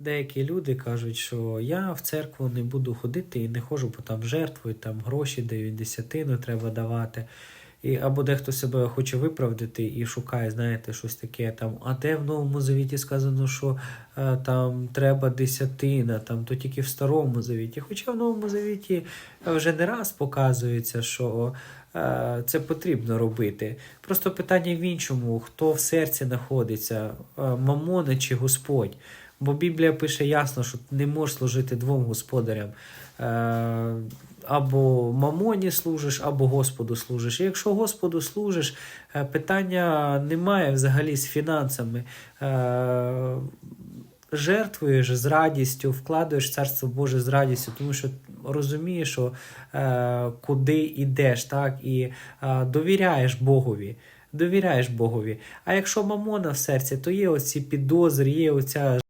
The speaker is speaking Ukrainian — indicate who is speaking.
Speaker 1: Деякі люди кажуть, що я в церкву не буду ходити і не ходжу, бо там жертвують, там гроші дають, десятину треба давати. І, або дехто себе хоче виправдати і шукає, знаєте, щось таке там. А де в Новому Завіті сказано, що е, там треба десятина, там то тільки в Старому Завіті. Хоча в Новому Завіті вже не раз показується, що е, це потрібно робити. Просто питання в іншому: хто в серці знаходиться, е, мамони чи Господь. Бо Біблія пише ясно, що ти не можеш служити двом господарям. Е, або мамоні служиш, або Господу служиш. І якщо Господу служиш, е, питання немає взагалі з фінансами. Е, Жертвуєш з радістю, вкладаєш в царство Боже з радістю, тому що розумієш, що е, куди йдеш, так, і е, довіряєш Богові. Довіряєш Богові. А якщо мамона в серці, то є оці підозри, є оця